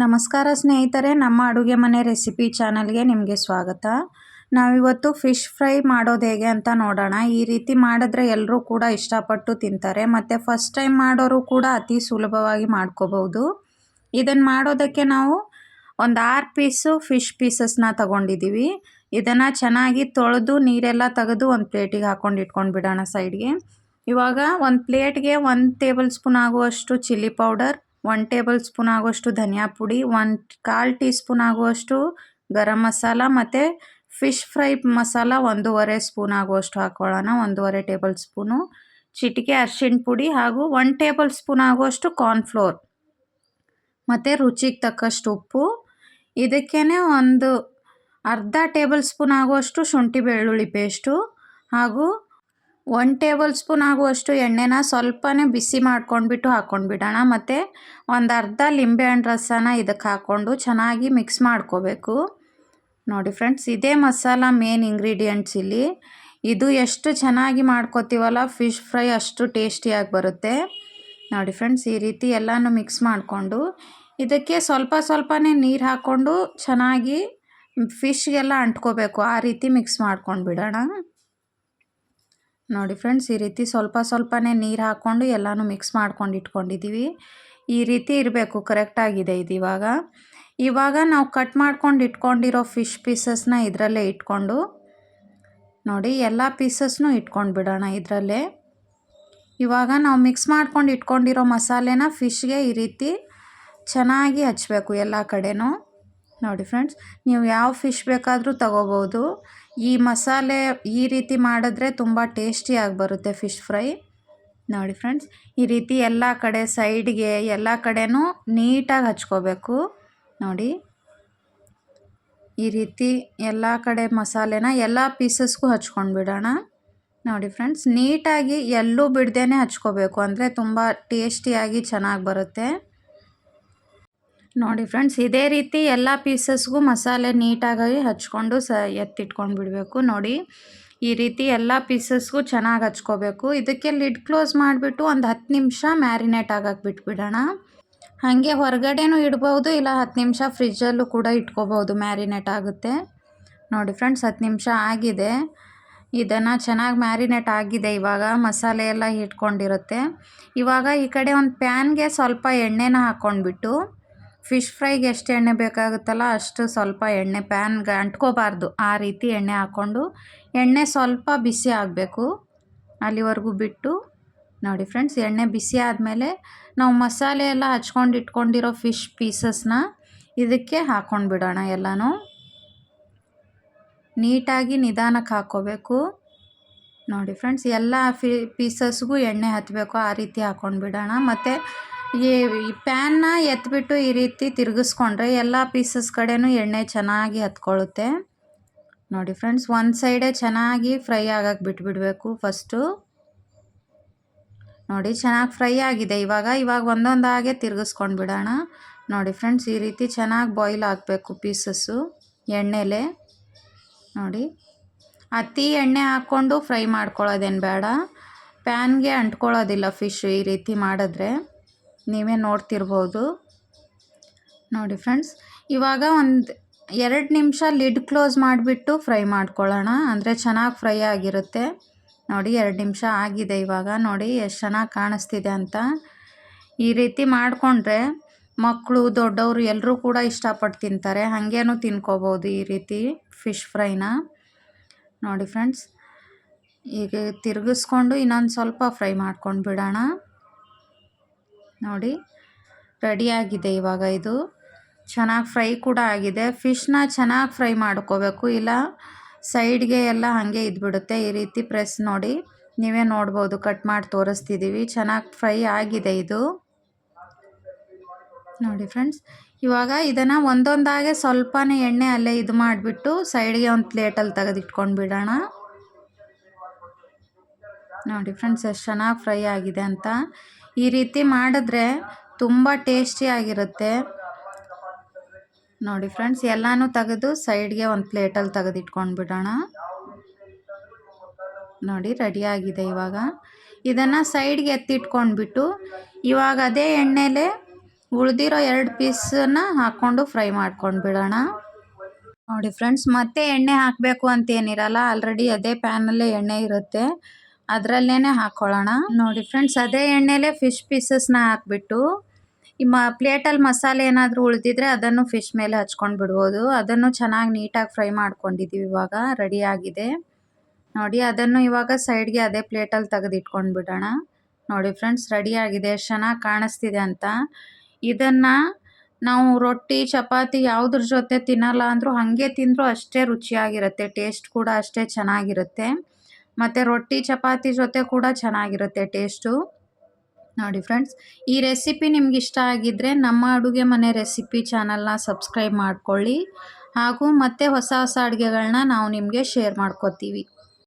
ನಮಸ್ಕಾರ ಸ್ನೇಹಿತರೆ, ನಮ್ಮ ಅಡುಗೆ ಮನೆ ರೆಸಿಪಿ ಚಾನಲ್ಗೆ ನಿಮಗೆ ಸ್ವಾಗತ. ನಾವಿವತ್ತು ಫಿಶ್ ಫ್ರೈ ಮಾಡೋದು ಹೇಗೆ ಅಂತ ನೋಡೋಣ. ಈ ರೀತಿ ಮಾಡಿದ್ರೆ ಎಲ್ಲರೂ ಕೂಡ ಇಷ್ಟಪಟ್ಟು ತಿಂತಾರೆ. ಮತ್ತು ಫಸ್ಟ್ ಟೈಮ್ ಮಾಡೋರು ಕೂಡ ಅತಿ ಸುಲಭವಾಗಿ ಮಾಡ್ಕೋಬೋದು ಇದನ್ನು ಮಾಡೋದಕ್ಕೆ ನಾವು ಒಂದು ಆರು ಪೀಸು ಫಿಶ್ ಪೀಸಸ್ನ ತಗೊಂಡಿದ್ದೀವಿ ಇದನ್ನು ಚೆನ್ನಾಗಿ ತೊಳೆದು, ನೀರೆಲ್ಲ ತೆಗೆದು ಒಂದು ಪ್ಲೇಟಿಗೆ ಹಾಕ್ಕೊಂಡು ಇಟ್ಕೊಂಡು ಬಿಡೋಣ ಸೈಡ್ಗೆ. ಇವಾಗ ಒಂದು ಪ್ಲೇಟ್ಗೆ ಒಂದು ಟೇಬಲ್ ಸ್ಪೂನ್ ಆಗುವಷ್ಟು chilli powder one tablespoon ಆಗುವಷ್ಟು ಧನಿಯಾ ಪುಡಿ, ಒನ್ ಕಾಲು ಟೀ ಸ್ಪೂನ್ ಆಗುವಷ್ಟು ಗರಂ ಮಸಾಲ ಮತ್ತು ಫಿಶ್ ಫ್ರೈ ಮಸಾಲ ಒಂದೂವರೆ ಸ್ಪೂನ್ ಆಗುವಷ್ಟು ಹಾಕ್ಕೊಳ್ಳೋಣ ಒಂದೂವರೆ ಟೇಬಲ್ ಸ್ಪೂನು. ಚಿಟಿಕೆ, ಅರ್ಶಿಣ ಪುಡಿ ಹಾಗೂ ಒನ್ ಟೇಬಲ್ ಸ್ಪೂನ್ ಆಗುವಷ್ಟು ಕಾರ್ನ್ಫ್ಲೋರ್ ಮತ್ತು ರುಚಿಗೆ ತಕ್ಕಷ್ಟು ಉಪ್ಪು. ಇದಕ್ಕೇ ಒಂದು ಅರ್ಧ ಟೇಬಲ್ ಸ್ಪೂನ್ ಆಗುವಷ್ಟು ಶುಂಠಿ ಬೆಳ್ಳುಳ್ಳಿ ಪೇಸ್ಟು ಹಾಗೂ ಒನ್ ಟೇಬಲ್ ಸ್ಪೂನ್ ಆಗುವಷ್ಟು ಎಣ್ಣೆನ ಸ್ವಲ್ಪನೇ ಬಿಸಿ ಮಾಡ್ಕೊಂಡ್ಬಿಟ್ಟು ಹಾಕ್ಕೊಂಡ್ಬಿಡೋಣ ಮತ್ತು ಒಂದು ಅರ್ಧ ಲಿಂಬೆಹಣ್ಣು ರಸನ ಇದಕ್ಕೆ ಹಾಕ್ಕೊಂಡು ಚೆನ್ನಾಗಿ ಮಿಕ್ಸ್ ಮಾಡ್ಕೋಬೇಕು. ನೋಡಿ ಫ್ರೆಂಡ್ಸ್ ಇದೇ ಮಸಾಲ ಮೇನ್ ಇಂಗ್ರೀಡಿಯೆಂಟ್ಸ್ ಇಲ್ಲಿ. ಇದು ಎಷ್ಟು ಚೆನ್ನಾಗಿ ಮಾಡ್ಕೋತೀವಲ್ಲ ಫಿಶ್ ಫ್ರೈ ಅಷ್ಟು ಟೇಸ್ಟಿಯಾಗಿ ಬರುತ್ತೆ. ನೋಡಿ ಫ್ರೆಂಡ್ಸ್ ಈ ರೀತಿ ಎಲ್ಲನೂ ಮಿಕ್ಸ್ ಮಾಡಿಕೊಂಡು ಇದಕ್ಕೆ ಸ್ವಲ್ಪ ಸ್ವಲ್ಪನೇ ನೀರು ಹಾಕ್ಕೊಂಡು ಚೆನ್ನಾಗಿ ಫಿಶ್ಗೆಲ್ಲ ಅಂಟ್ಕೋಬೇಕು. ಆ ರೀತಿ ಮಿಕ್ಸ್ ಮಾಡ್ಕೊಂಡು ಬಿಡೋಣ ನೋಡಿ ಫ್ರೆಂಡ್ಸ್, ಈ ರೀತಿ ಸ್ವಲ್ಪ ಸ್ವಲ್ಪನೇ ನೀರು ಹಾಕ್ಕೊಂಡು ಎಲ್ಲನೂ ಮಿಕ್ಸ್ ಮಾಡ್ಕೊಂಡು ಇಟ್ಕೊಂಡಿದ್ದೀವಿ ಈ ರೀತಿ ಇರಬೇಕು ಕರೆಕ್ಟಾಗಿದೆ ಇದು ಇವಾಗ. ಇವಾಗ ನಾವು ಕಟ್ ಮಾಡ್ಕೊಂಡು ಇಟ್ಕೊಂಡಿರೋ ಫಿಶ್ ಪೀಸಸ್ನ ಇದರಲ್ಲೇ ಇಟ್ಕೊಂಡು, ನೋಡಿ ಎಲ್ಲ ಪೀಸಸ್ನೂ ಇಟ್ಕೊಂಡು ಬಿಡೋಣ ಇದರಲ್ಲೇ. ಇವಾಗ ನಾವು ಮಿಕ್ಸ್ ಮಾಡ್ಕೊಂಡು ಇಟ್ಕೊಂಡಿರೋ ಮಸಾಲೆನ ಫಿಶ್ಗೆ ಈ ರೀತಿ ಚೆನ್ನಾಗಿ ಹಚ್ಚಬೇಕು ಎಲ್ಲ ಕಡೆನೂ. ನೋಡಿ ಫ್ರೆಂಡ್ಸ್ ನೀವು ಯಾವ ಫಿಶ್ ಬೇಕಾದರೂ ತಗೋಬೋದು. ಈ ಮಸಾಲೆ ಈ ರೀತಿ ಮಾಡಿದ್ರೆ ತುಂಬ ಟೇಸ್ಟಿಯಾಗಿ ಬರುತ್ತೆ ಫಿಶ್ ಫ್ರೈ ನೋಡಿ ಫ್ರೆಂಡ್ಸ್ ಈ ರೀತಿ ಎಲ್ಲ ಕಡೆ ಸೈಡ್ಗೆ ಎಲ್ಲ ಕಡೆಯೂ ನೀಟಾಗಿ ಹಚ್ಕೋಬೇಕು. ನೋಡಿ, ಈ ರೀತಿ ಎಲ್ಲ ಕಡೆ ಮಸಾಲೆನ ಎಲ್ಲ ಪೀಸಸ್ಗೂ ಹಚ್ಕೊಂಡು ಬಿಡೋಣ. ನೋಡಿ ಫ್ರೆಂಡ್ಸ್ ನೀಟಾಗಿ ಎಲ್ಲೂ ಬಿಡ್ದೇ ಹಚ್ಕೋಬೇಕು. ಅಂದರೆ ತುಂಬ ಟೇಸ್ಟಿಯಾಗಿ ಚೆನ್ನಾಗಿ ಬರುತ್ತೆ. ನೋಡಿ ಫ್ರೆಂಡ್ಸ್ ಇದೇ ರೀತಿ ಎಲ್ಲ ಪೀಸಸ್ಗೂ ಮಸಾಲೆ ನೀಟಾಗಿ ಹಚ್ಕೊಂಡು ಸ ಎತ್ತಿಟ್ಕೊಂಡು ಬಿಡಬೇಕು. ನೋಡಿ, ಈ ರೀತಿ ಎಲ್ಲ ಪೀಸಸ್ಗೂ ಚೆನ್ನಾಗಿ ಹಚ್ಕೋಬೇಕು. ಇದಕ್ಕೆ ಲಿಡ್ ಕ್ಲೋಸ್ ಮಾಡಿಬಿಟ್ಟು ಒಂದು ಹತ್ತು ನಿಮಿಷ ಮ್ಯಾರಿನೇಟ್ ಆಗಕ್ಕೆ ಬಿಟ್ಬಿಡೋಣ. ಹಾಗೆ ಹೊರಗಡೆನೂ ಇಡ್ಬೋದು, ಇಲ್ಲ ಹತ್ತು ನಿಮಿಷ ಫ್ರಿಜ್ಜಲ್ಲೂ ಕೂಡ ಇಟ್ಕೋಬೋದು ಮ್ಯಾರಿನೇಟ್ ಆಗುತ್ತೆ. ನೋಡಿ ಫ್ರೆಂಡ್ಸ್ ಹತ್ತು ನಿಮಿಷ ಆಗಿದೆ. ಇದನ್ನು ಚೆನ್ನಾಗಿ ಮ್ಯಾರಿನೇಟ್ ಆಗಿದೆ ಇವಾಗ, ಮಸಾಲೆ ಎಲ್ಲ ಇಟ್ಕೊಂಡಿರುತ್ತೆ ಇವಾಗ ಈ ಕಡೆ ಒಂದು ಪ್ಯಾನ್ಗೆ ಸ್ವಲ್ಪ ಎಣ್ಣೆನ ಹಾಕ್ಕೊಂಡ್ಬಿಟ್ಟು ಫಿಶ್ ಫ್ರೈಗೆ ಎಷ್ಟು ಎಣ್ಣೆ ಬೇಕಾಗುತ್ತಲ್ಲ ಅಷ್ಟು ಸ್ವಲ್ಪ ಎಣ್ಣೆ ಪ್ಯಾನ್ಗೆ ಅಂಟ್ಕೋಬಾರ್ದು. ಆ ರೀತಿ ಎಣ್ಣೆ ಹಾಕ್ಕೊಂಡು ಎಣ್ಣೆ ಸ್ವಲ್ಪ ಬಿಸಿ ಆಗಬೇಕು. ಅಲ್ಲಿವರೆಗೂ ಬಿಟ್ಟು ನೋಡಿ ಫ್ರೆಂಡ್ಸ್, ಎಣ್ಣೆ ಬಿಸಿ ಆದಮೇಲೆ ನಾವು ಮಸಾಲೆ ಎಲ್ಲ ಹಚ್ಕೊಂಡು ಇಟ್ಕೊಂಡಿರೋ ಫಿಶ್ ಪೀಸಸ್ನ ಇದಕ್ಕೆ ಹಾಕ್ಕೊಂಡು ಬಿಡೋಣ ಎಲ್ಲನೂ. ನೀಟಾಗಿ ನಿಧಾನಕ್ಕೆ ಹಾಕ್ಕೋಬೇಕು ನೋಡಿ ಫ್ರೆಂಡ್ಸ್, ಎಲ್ಲ ಫಿ, ಪೀಸಸ್ಗೂ ಎಣ್ಣೆ ಹತ್ತಬೇಕು ಆ ರೀತಿ ಹಾಕ್ಕೊಂಡು ಬಿಡೋಣ. ಮತ್ತು ಈ ಪ್ಯಾನ್ನ ಎತ್ತಿಬಿಟ್ಟು ಈ ರೀತಿ ತಿರುಗಿಸ್ಕೊಂಡ್ರೆ ಎಲ್ಲ ಪೀಸಸ್ ಕಡೆನೂ ಎಣ್ಣೆ ಚೆನ್ನಾಗಿ ಹತ್ಕೊಳ್ಳುತ್ತೆ. ನೋಡಿ ಫ್ರೆಂಡ್ಸ್, ಒಂದು ಸೈಡೇ ಚೆನ್ನಾಗಿ ಫ್ರೈ ಆಗಕ್ಕೆ ಬಿಟ್ಬಿಡಬೇಕು ಫಸ್ಟು. ನೋಡಿ ಚೆನ್ನಾಗಿ ಫ್ರೈ ಆಗಿದೆ. ಇವಾಗ ಇವಾಗ ಒಂದೊಂದಾಗೆ ತಿರುಗಿಸ್ಕೊಂಡು ಬಿಡೋಣ. ನೋಡಿ ಫ್ರೆಂಡ್ಸ್, ಈ ರೀತಿ ಚೆನ್ನಾಗಿ ಬಾಯ್ಲ್ ಆಗಬೇಕು ಪೀಸಸ್ಸು, ಎಣ್ಣೆಲೆ. ನೋಡಿ, ಅತಿ ಎಣ್ಣೆ ಹಾಕ್ಕೊಂಡು ಫ್ರೈ ಮಾಡ್ಕೊಳ್ಳೋದೇನು ಬೇಡ. ಪ್ಯಾನ್ಗೆ ಅಂಟ್ಕೊಳ್ಳೋದಿಲ್ಲ ಫಿಶ್ ಈ ರೀತಿ ಮಾಡಿದ್ರೆ. ನೀವೇ ನೋಡ್ತಿರ್ಬೋದು. ನೋಡಿ ಫ್ರೆಂಡ್ಸ್, ಇವಾಗ ಒಂದು ಎರಡು ನಿಮಿಷ ಲಿಡ್ ಕ್ಲೋಸ್ ಮಾಡಿಬಿಟ್ಟು ಫ್ರೈ ಮಾಡ್ಕೊಳ್ಳೋಣ. ಅಂದರೆ ಚೆನ್ನಾಗಿ ಫ್ರೈ ಆಗಿರುತ್ತೆ. ನೋಡಿ ಎರಡು ನಿಮಿಷ ಆಗಿದೆ ಇವಾಗ. ನೋಡಿ ಎಷ್ಟು ಚೆನ್ನಾಗಿ ಕಾಣಿಸ್ತಿದೆ ಅಂತ. ಈ ರೀತಿ ಮಾಡಿಕೊಂಡ್ರೆ ಮಕ್ಕಳು ದೊಡ್ಡವರು ಎಲ್ಲರೂ ಕೂಡ ಇಷ್ಟಪಟ್ಟು ತಿಂತಾರೆ. ಹಾಗೇನು ತಿನ್ಕೋಬೋದು ಈ ರೀತಿ ಫಿಶ್ ಫ್ರೈನ. ನೋಡಿ ಫ್ರೆಂಡ್ಸ್ ಈಗ ತಿರುಗಿಸ್ಕೊಂಡು ಇನ್ನೊಂದು ಸ್ವಲ್ಪ ಫ್ರೈ ಮಾಡ್ಕೊಂಡು ಬಿಡೋಣ. ನೋಡಿ ರೆಡಿಯಾಗಿದೆ ಇವಾಗ ಇದು. ಚೆನ್ನಾಗಿ ಫ್ರೈ ಕೂಡ ಆಗಿದೆ. ಫಿಶ್ನ ಚೆನ್ನಾಗಿ ಫ್ರೈ ಮಾಡ್ಕೋಬೇಕು. ಇಲ್ಲ ಸೈಡ್ಗೆ ಎಲ್ಲ ಹಾಗೆ ಇದ್ಬಿಡುತ್ತೆ ಈ ರೀತಿ ಪ್ರೆಸ್ ನೋಡಿ. ನೀವೇ ನೋಡ್ಬೋದು ಕಟ್ ಮಾಡಿ ತೋರಿಸ್ತಿದ್ದೀವಿ ಚೆನ್ನಾಗಿ ಫ್ರೈ ಆಗಿದೆ ಇದು. ನೋಡಿ ಫ್ರೆಂಡ್ಸ್ ಇವಾಗ ಇದನ್ನು ಒಂದೊಂದಾಗೆ ಸ್ವಲ್ಪನೇ ಎಣ್ಣೆ ಅಲ್ಲೇ ಇದು ಮಾಡಿಬಿಟ್ಟು ಸೈಡ್ಗೆ ಒಂದು ಪ್ಲೇಟಲ್ಲಿ ತೆಗೆದಿಟ್ಕೊಂಡು ಬಿಡೋಣ. ನೋಡಿ ಫ್ರೆಂಡ್ಸ್ ಎಷ್ಟು ಚೆನ್ನಾಗಿ ಫ್ರೈ ಆಗಿದೆ ಅಂತ. ಈ ರೀತಿ ಮಾಡಿದ್ರೆ ತುಂಬ ಟೇಸ್ಟಿಯಾಗಿರುತ್ತೆ ನೋಡಿ ಫ್ರೆಂಡ್ಸ್, ಎಲ್ಲನೂ ತೆಗೆದು ಸೈಡ್ಗೆ ಒಂದು ಪ್ಲೇಟಲ್ಲಿ ತೆಗೆದಿಟ್ಕೊಂಡು ಬಿಡೋಣ. ನೋಡಿ ರೆಡಿಯಾಗಿದೆ ಇವಾಗ. ಇದನ್ನು ಸೈಡ್ಗೆ ಎತ್ತಿಟ್ಕೊಂಡ್ಬಿಟ್ಟು ಇವಾಗ ಅದೇ ಎಣ್ಣೆಲೆ ಉಳಿದಿರೋ ಎರಡು ಪೀಸನ್ನ ಹಾಕ್ಕೊಂಡು ಫ್ರೈ ಮಾಡ್ಕೊಂಡು ಬಿಡೋಣ. ನೋಡಿ ಫ್ರೆಂಡ್ಸ್, ಮತ್ತೆ ಎಣ್ಣೆ ಹಾಕಬೇಕು ಅಂತೇನಿರಲ್ಲ ಆಲ್ರೆಡಿ ಅದೇ ಪ್ಯಾನಲ್ಲೇ ಎಣ್ಣೆ ಇರುತ್ತೆ. ಅದರಲ್ಲೇ ಹಾಕೊಳ್ಳೋಣ. ನೋಡಿ ಫ್ರೆಂಡ್ಸ್ ಅದೇ ಎಣ್ಣೆಲೆ ಫಿಶ್ ಪೀಸಸ್ನ ಹಾಕ್ಬಿಟ್ಟು, ಈ ಮ ಪ್ಲೇಟಲ್ಲಿ ಮಸಾಲೆ ಏನಾದರೂ ಉಳಿದಿದ್ರೆ ಅದನ್ನು ಫಿಶ್ ಮೇಲೆ ಹಚ್ಕೊಂಡು ಬಿಡ್ಬೋದು. ಅದನ್ನು ಚೆನ್ನಾಗಿ ನೀಟಾಗಿ ಫ್ರೈ ಮಾಡ್ಕೊಂಡಿದ್ದೀವಿ ಇವಾಗ ರೆಡಿಯಾಗಿದೆ ನೋಡಿ, ಅದನ್ನು ಇವಾಗ ಸೈಡ್ಗೆ ಅದೇ ಪ್ಲೇಟಲ್ಲಿ ತೆಗೆದಿಟ್ಕೊಂಡು ಬಿಡೋಣ. ನೋಡಿ ಫ್ರೆಂಡ್ಸ್ ರೆಡಿಯಾಗಿದೆ ಎಷ್ಟು ಚೆನ್ನಾಗಿ ಕಾಣಿಸ್ತಿದೆ ಅಂತ. ಇದನ್ನು ನಾವು ರೊಟ್ಟಿ, ಚಪಾತಿ ಯಾವುದ್ರ ಜೊತೆ ತಿನ್ನಲ್ಲ ಅಂದರೂ ಹಾಗೆ ತಿಂದರೂ ಅಷ್ಟೇ ರುಚಿಯಾಗಿರುತ್ತೆ ಟೇಸ್ಟ್ ಕೂಡ ಅಷ್ಟೇ ಚೆನ್ನಾಗಿರುತ್ತೆ. ಮತ್ತು ರೊಟ್ಟಿ, ಚಪಾತಿ ಜೊತೆ ಕೂಡ ಚೆನ್ನಾಗಿರುತ್ತೆ ಟೇಸ್ಟು ನೋಡಿ ಫ್ರೆಂಡ್ಸ್ ಈ ರೆಸಿಪಿ ನಿಮ್ಗೆ ಇಷ್ಟ ಆಗಿದ್ದರೆ ನಮ್ಮ ಅಡುಗೆ ಮನೆ ರೆಸಿಪಿ ಚಾನಲ್ನ ಸಬ್ಸ್ಕ್ರೈಬ್ ಮಾಡ್ಕೊಳ್ಳಿ. ಹಾಗೂ ಮತ್ತೆ ಹೊಸ ಹೊಸ ಅಡುಗೆಗಳನ್ನ ನಾವು ನಿಮಗೆ ಶೇರ್ ಮಾಡ್ಕೋತೀವಿ.